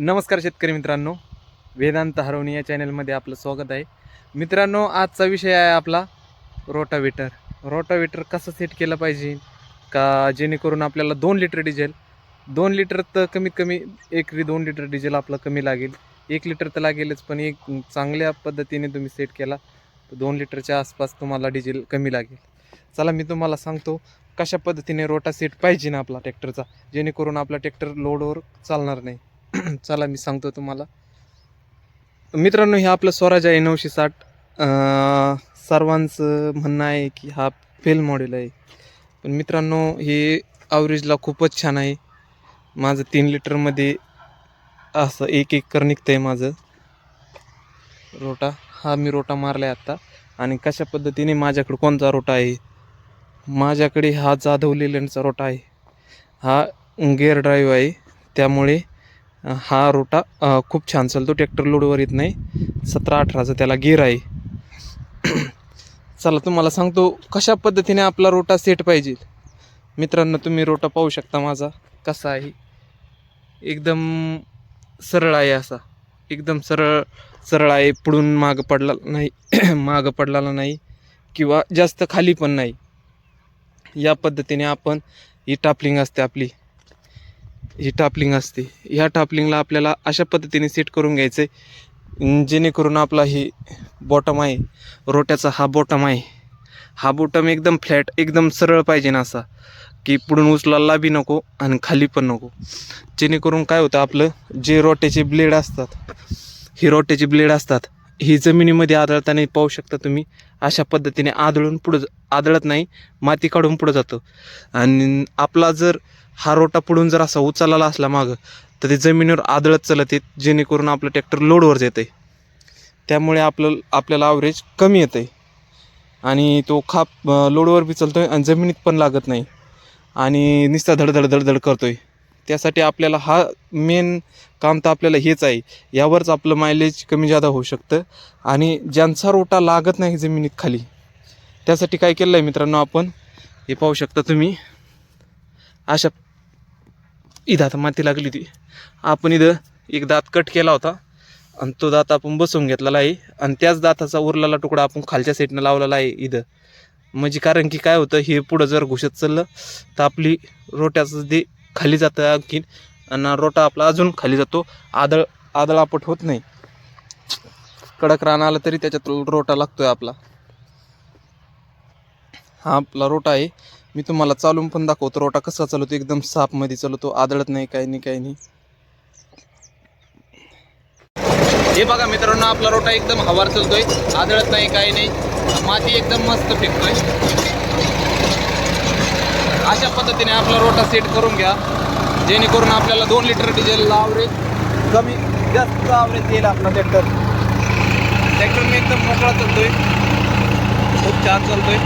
नमस्कार शेतकरी मित्रांनो. वेदांत हरवणी या चॅनलमध्ये आपलं स्वागत आहे. मित्रांनो आजचा विषय आहे आपला रोटावेटर. रोटावेटर कसं सेट केलं पाहिजे? का जेणेकरून आपल्याला दोन लिटर डिझेल दोन लिटर तर कमीत कमी एक दोन लिटर डिझेल आपलं कमी लागेल. एक लिटर तर लागेलच पण एक चांगल्या पद्धतीने तुम्ही सेट केला तर दोन लिटरच्या आसपास तुम्हाला डिझेल कमी लागेल. चला मी तुम्हाला सांगतो कशा पद्धतीने रोटा सेट पाहिजे ना आपला ट्रॅक्टरचा जेणेकरून आपला ट्रॅक्टर लोडवर चालणार नाही. चला मी सांगतो तुम्हाला. मित्रांनो हे आपलं स्वराज आहे नऊशे साठ. सर्वांचं म्हणणं आहे की हा फेल मॉडेल आहे. पण मित्रांनो हे ॲव्हरेजला खूपच छान आहे. माझं तीन लिटरमध्ये असं एक एक कर निघतं आहे माझं. रोटा हा मी रोटा मारला आहे आत्ता. आणि कशा पद्धतीने माझ्याकडे कोणता रोटा आहे? माझ्याकडे हा जाधव लेलंडचा रोटा आहे. हा गेअर ड्राईव्ह आहे. त्यामुळे हा रोटा खूप छान चालतो. ट्रॅक्टर लोडवर येत नाही. सतरा अठराचा त्याला गिअर आहे. चला तुम्हाला सांगतो कशा पद्धतीने आपला रोटा सेट पाहिजे. मित्रांनो तुम्ही रोटा पाहू शकता माझा कसा आहे. एकदम सरळ आहे असा. एकदम सरळ सरळ आहे पुढून मागं पडला नाही मागं पडलेला नाही किंवा जास्त खाली पण नाही. या पद्धतीने आपण ही टापलिंग असते आपली. ही टापलिंग असते ह्या टापलिंगला आपल्याला अशा पद्धतीने सेट करून घ्यायचं आहे जेणेकरून आपला ही बॉटम आहे रोट्याचा हा बॉटम आहे. हा बॉटम एकदम फ्लॅट एकदम सरळ पाहिजे ना असा की पुढून उचलायला बी नको आणि खाली पण नको. जेणेकरून काय होतं आपलं जे रोट्याचे ब्लेड असतात ही रोट्याचे ब्लेड असतात ही जमिनीमध्ये आदळताना पाहू शकता तुम्ही अशा पद्धतीने आदळून पुढं आदळत नाही माती काढून पुढं जातं. आणि आपला जर हा रोटा पुढून जर असा उचलला असला मागं तर ते जमिनीवर आदळत चालत येत जेणेकरून आपलं ट्रॅक्टर लोडवर येतं आहे त्यामुळे आपलं आपल्याला ॲव्हरेज कमी येतं आहे आणि तो खाप लोडवर बी चालतो आहे आणि जमिनीत पण लागत नाही. आणि नुसता धडधड धडधड करतो आहे त्यासाठी आपल्याला हा मेन काम तर आपल्याला हेच आहे. यावरच आपलं मायलेज कमी जादा होऊ शकतं. आणि ज्यांचा रोटा लागत नाही जमिनीत खाली त्यासाठी काय केलं आहे मित्रांनो आपण? हे पाहू शकता तुम्ही. अशा इथं आता माती लागली होती. आपण इथं एक दात कट केला होता. आणि तो दात आपण बसवून घेतलेला आहे. आणि त्याच दाताचा उरलेला तुकडा आपण खालच्या साईडनं लावलेला आहे इथं. म्हणजे कारण की काय होतं हे पुढं जर घुसत चाललं तर आपली रोट्याचं दे खाली जातं आणखीन आणि रोटा आपला अजून खाली जातो. आदळ आदळापट होत नाही. कडक रान आलं तरी त्याच्यात रोटा लागतोय आपला. हा आपला रोटा आहे. मी तुम्हाला चालून पण दाखवतो. रोटा कसा चालवतो? एकदम सापमध्ये चालवतो. आदळत नाही काही नाही काही नाही. हे बघा मित्रांनो आपला रोटा एकदम हवार चालतोय. आदळत नाही काही नाही. माती एकदम मस्त फेकतोय अशा पद्धतीने आपला रोटा सेट करून घ्या. जेणेकरून आपल्याला दोन लिटर डिझेल आवरेज कमी जास्त आवरेज येईल आपला ट्रॅक्टर ट्रॅक्टर मी एकदम मोकळा चालतोय. खूप छान चालतोय.